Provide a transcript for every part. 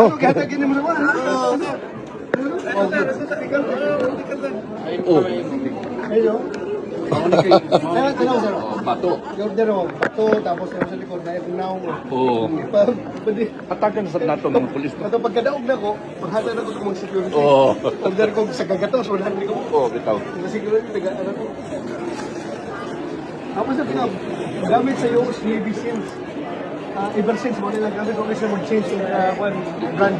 Oh. Kaya gini mo naman. Oh. Hello. Kaya tanong sir. Bato. Order mo. Ito, tapos sa likod na yung naong mo. Oo. Patagan sa nato mga pulis. Ito, pagkadaog na ko, paghata na ko itong mga security. Oo. Order ko sa gagatos, wala ko. Oo, bitaw. Sa security, taga, ano ko. Tapos sa pinag, gamit sa yung Navy since. Uh, ever since mo nila gamit ko kasi mag-change yung uh, one brand.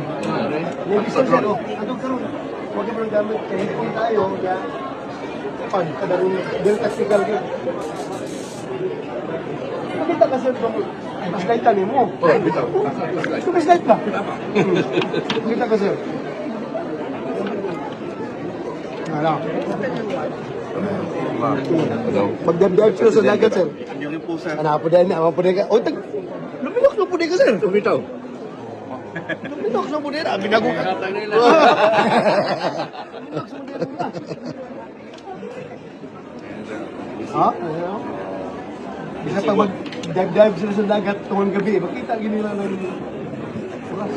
Navy since ano, ano karon Huwag ka parang gamit. Kaya hindi kung tayo, na pan, kada rin, very tactical yun. Makita kasi itong mas light tani mo. Oo, bitaw. Ito mas light ka. Makita ka sir. Ano? Ano? Magdamdam sila sa dagat, sir. Ano po din, ano po din ka. O, tag... Luminok na po din ka, sir. Bitaw. Luminok na po din. Abi na ko. Ha? Ano? Isa pag mag-dive-dive sila sa dagat tungkol gabi, makita gini nila ng oras.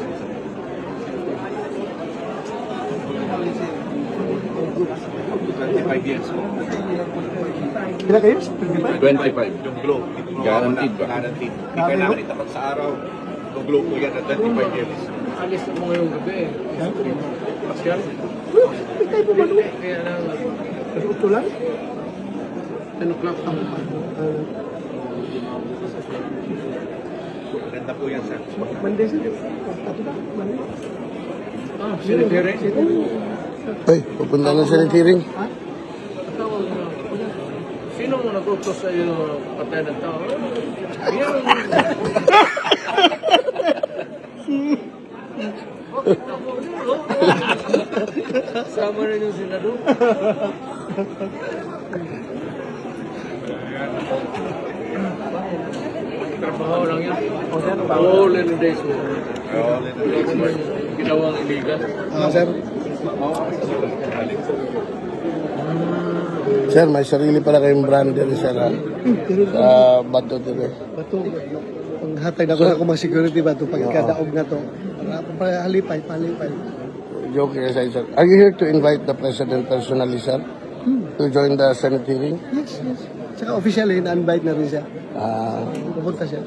Kailan kayo? 25? 25. Yung globe. Guaranteed ba? Guaranteed. Hindi kailangan itapat sa araw. Yung globe po yan at 25 years. Alis ako ngayong gabi. Pasyal. May tayo po ba no? Kaya lang, Nag-uto lang? 10 o'clock ang Maganda po yan, sir. Monday sir. Ato na, Monday. Ah, sinitiri. Ay, pupunta na. Ha? Tawag na. Sino mo nag-utos sa iyo patay ng tao? Sama rin yung senador. Trabaho lang yan. All in the days mo. Ginawang illegal. Ah, sir. Sir, may sarili pala kayong brand din sir ha? Sa bato din eh. Bato. Panghatag na ko na mga security ba ito pagkadaog na to. Para halipay, palipay. Joke aside sir. Are you here to invite the President personally sir? To join the Senate hearing? Yes, yes. Saka officially, na-invite na rin siya. Ah, Pupunta siya.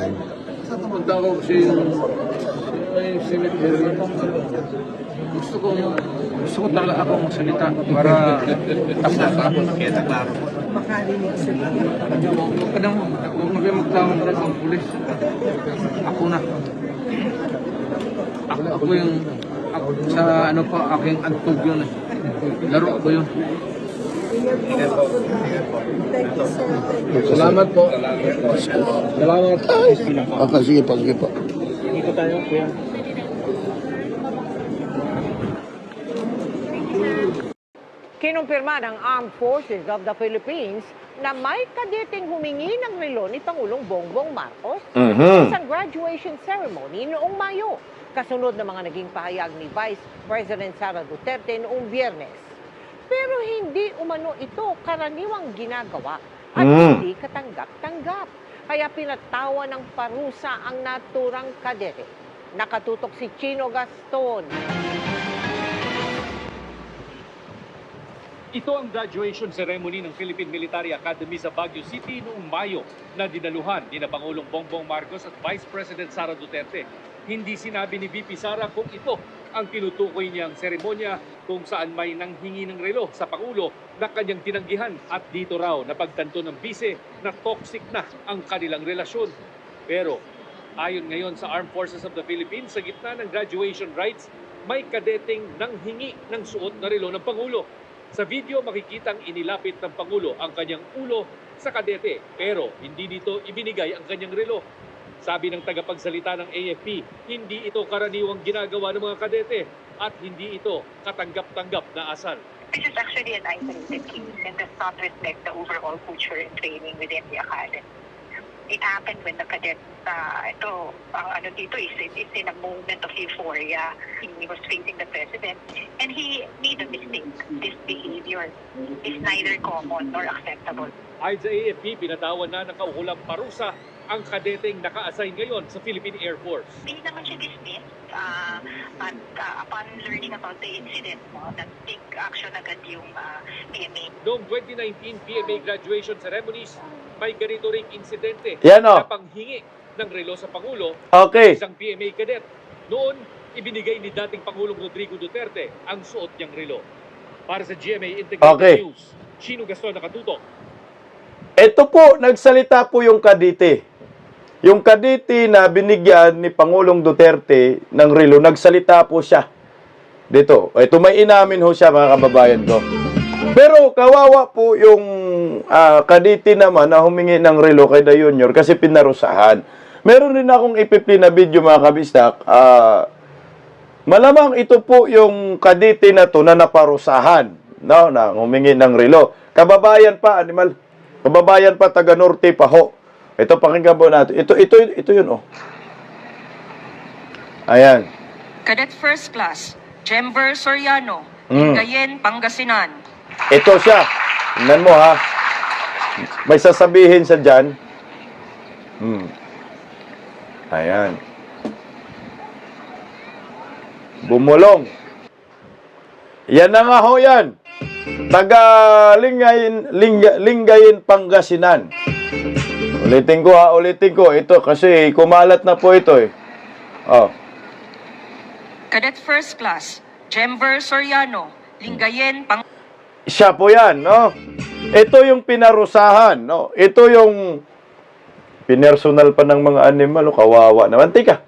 ayan. Punta ko kasi may cemetery. Gusto ko, gusto ko talaga ako magsalita para tapos ako. Kaya naklaro. Huwag ka nang, huwag na kayo magtawag na ng pulis. Ako na. Ako, yung, ako, sa ano pa, aking antog. Laro ko yun. Salamat po. Salamat. Okay, sige po, sige po. Kinumpirma ng Armed Forces of the Philippines na may kadeting humingi ng relo ni Pangulong Bongbong Marcos sa isang graduation ceremony noong Mayo, kasunod ng mga naging pahayag ni Vice President Sara Duterte noong biyernes. Pero hindi umano ito karaniwang ginagawa at hindi katanggap-tanggap. Kaya pinatawa ng parusa ang naturang kadete. Nakatutok si Chino Gaston. Ito ang graduation ceremony ng Philippine Military Academy sa Baguio City noong Mayo na dinaluhan ni na Pangulong Bongbong Marcos at Vice President Sara Duterte. Hindi sinabi ni VP Sara kung ito ang tinutukoy niyang seremonya kung saan may nanghingi ng relo sa Pangulo na kanyang tinanggihan at dito raw napagtanto ng bise na toxic na ang kanilang relasyon. Pero ayon ngayon sa Armed Forces of the Philippines, sa gitna ng graduation rites, may kadeting nanghingi ng suot na relo ng Pangulo. Sa video makikitang inilapit ng Pangulo ang kanyang ulo sa kadete pero hindi dito ibinigay ang kanyang relo. Sabi ng tagapagsalita ng AFP, hindi ito karaniwang ginagawa ng mga kadete at hindi ito katanggap-tanggap na asal. This is actually an isolated case and does not reflect the overall culture and training within the academy. It happened when the cadets, uh, ito, ang ano dito is, is in a moment of euphoria. He was facing the president and he made a mistake. This behavior is neither common nor acceptable. Ayon sa AFP, binatawan na ng kaukulang parusa ang kadeteng naka-assign ngayon sa Philippine Air Force. Hindi naman siya dismissed. Uh, at uh, upon learning about the incident, no, nag-take action agad yung uh, PMA. Noong 2019 PMA graduation ceremonies, may ganito ring insidente Yan o. na panghingi ng relo sa Pangulo Okay. isang PMA cadet. Noon, ibinigay ni dating Pangulong Rodrigo Duterte ang suot niyang relo. Para sa GMA Integrated Okay. News, Chino Gaston nakatutok. Ito po, nagsalita po yung Kadite. Yung Kadite na binigyan ni Pangulong Duterte ng relo, nagsalita po siya. Dito. Ito may inamin ho siya mga kababayan ko. Pero kawawa po yung ah, Kadite naman na humingi ng relo kay Da Junior kasi pinarusahan. Meron rin akong ipipli na video mga kabistak. Ah, malamang ito po yung Kadite na to na naparusahan. No, na humingi ng relo. Kababayan pa, animal. Kababayan pa, taga Norte pa ho. Ito, pakinggan po natin. Ito, ito, ito yun, oh. Ayan. Cadet First Class, Jember Soriano, Mm. Gayen, Pangasinan. Ito siya. Tingnan mo, ha. May sasabihin sa dyan. Hmm. Ayan. Bumulong. Yan na nga ho yan. Taga Lingayin, Linga, Lingayin, Pangasinan. Ulitin ko ha, ulitin ko. Ito kasi kumalat na po ito eh. Oh. Cadet First Class, Jember Soriano, Lingayen, Pang Siya po yan, no? Ito yung pinarusahan, no? Ito yung pinersonal pa ng mga animal, kawawa naman. Tika,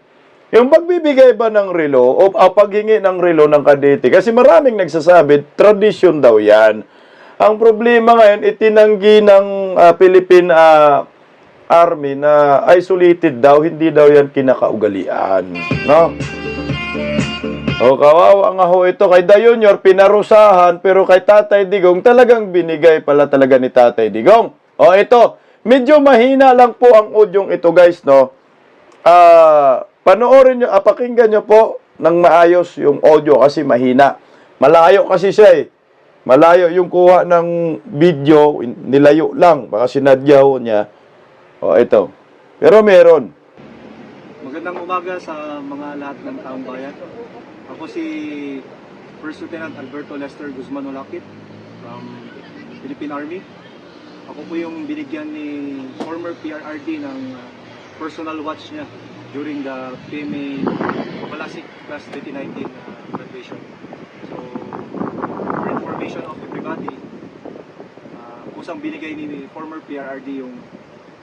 yung pagbibigay ba ng relo o ah, paghingi ng relo ng kadete, kasi maraming nagsasabi, tradisyon daw yan. Ang problema ngayon, itinanggi ng ah, Philippine ah, Army na isolated daw, hindi daw yan kinakaugalian, no? O kawawa nga ho ito kay Da Junior, pinarusahan, pero kay Tatay Digong talagang binigay pala talaga ni Tatay Digong. O ito, medyo mahina lang po ang audio ito guys, no? Ah, panoorin nyo, ah, pakinggan nyo po ng maayos yung audio kasi mahina. Malayo kasi siya eh. Malayo yung kuha ng video, nilayo lang, baka sinadyaw niya. O ito. Pero meron. Magandang umaga sa mga lahat ng taong bayan. Ako si First Lieutenant Alberto Lester Guzman Olakit from Philippine Army. Ako po yung binigyan ni former PRRD ng personal watch niya during the PMA Classic Class 2019 uh, graduation. So, for information of everybody, uh, kusang binigay ni former PRRD yung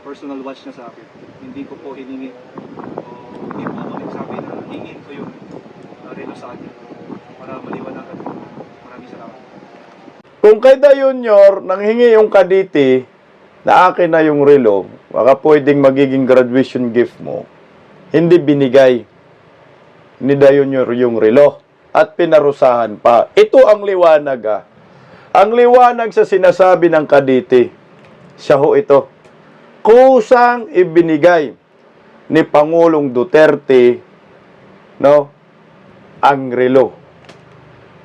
personal watch niya sa akin. Hindi ko po hiningi o hindi po ako nagsabi na hingin ko yung uh, relo sa akin para maliwanagan ko. Maraming salamat. Kung kay Da Junior, nanghingi yung kaditi na akin na yung relo, baka pwedeng magiging graduation gift mo, hindi binigay ni Da Junior yung relo at pinarusahan pa. Ito ang liwanag ah. Ang liwanag sa sinasabi ng kaditi, siya ho ito. Kusang ibinigay ni Pangulong Duterte no, ang relo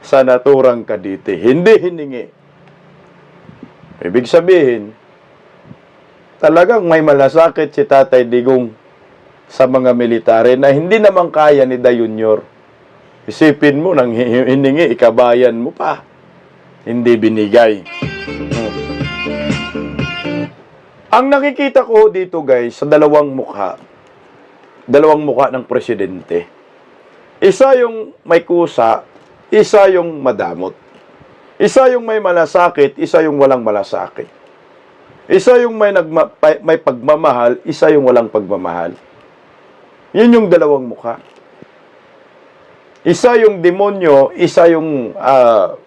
sa naturang Kadite. Hindi hiningi. Ibig sabihin, talagang may malasakit si Tatay Digong sa mga military na hindi naman kaya ni Da Junior. Isipin mo, nang hi- hiningi, ikabayan mo pa. Hindi binigay. Ang nakikita ko dito guys, sa dalawang mukha, dalawang mukha ng presidente. Isa yung may kusa, isa yung madamot. Isa yung may malasakit, isa yung walang malasakit. Isa yung may, nagma, may pagmamahal, isa yung walang pagmamahal. Yun yung dalawang mukha. Isa yung demonyo, isa yung ah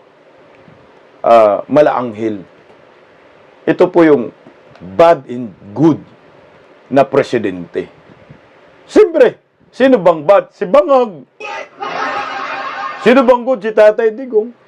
ah, malaanghel. Ito po yung bad and good na presidente. Siyempre, sino bang bad? Si Bangag. Sino bang good? Si Tatay Digong.